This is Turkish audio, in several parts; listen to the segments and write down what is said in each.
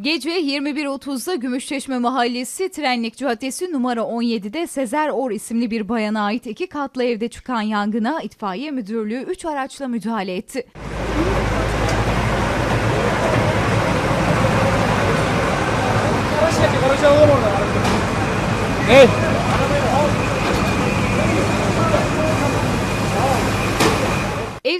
Gece 21.30'da Gümüşçeşme Mahallesi Trenlik Caddesi numara 17'de Sezer Or isimli bir bayana ait iki katlı evde çıkan yangına itfaiye müdürlüğü 3 araçla müdahale etti. Araç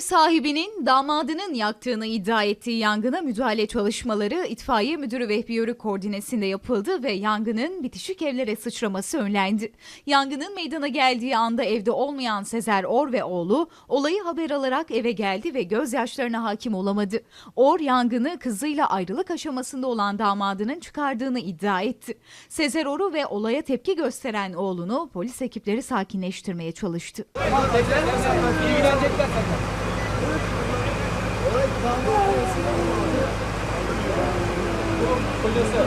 sahibinin damadının yaktığını iddia ettiği yangına müdahale çalışmaları itfaiye müdürü Vehbi Yörük koordinesinde yapıldı ve yangının bitişik evlere sıçraması önlendi. Yangının meydana geldiği anda evde olmayan Sezer Or ve oğlu olayı haber alarak eve geldi ve gözyaşlarına hakim olamadı. Or yangını kızıyla ayrılık aşamasında olan damadının çıkardığını iddia etti. Sezer Or'u ve olaya tepki gösteren oğlunu polis ekipleri sakinleştirmeye çalıştı. Zaten. Kocası.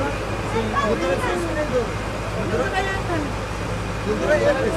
Yıldıray Erbil.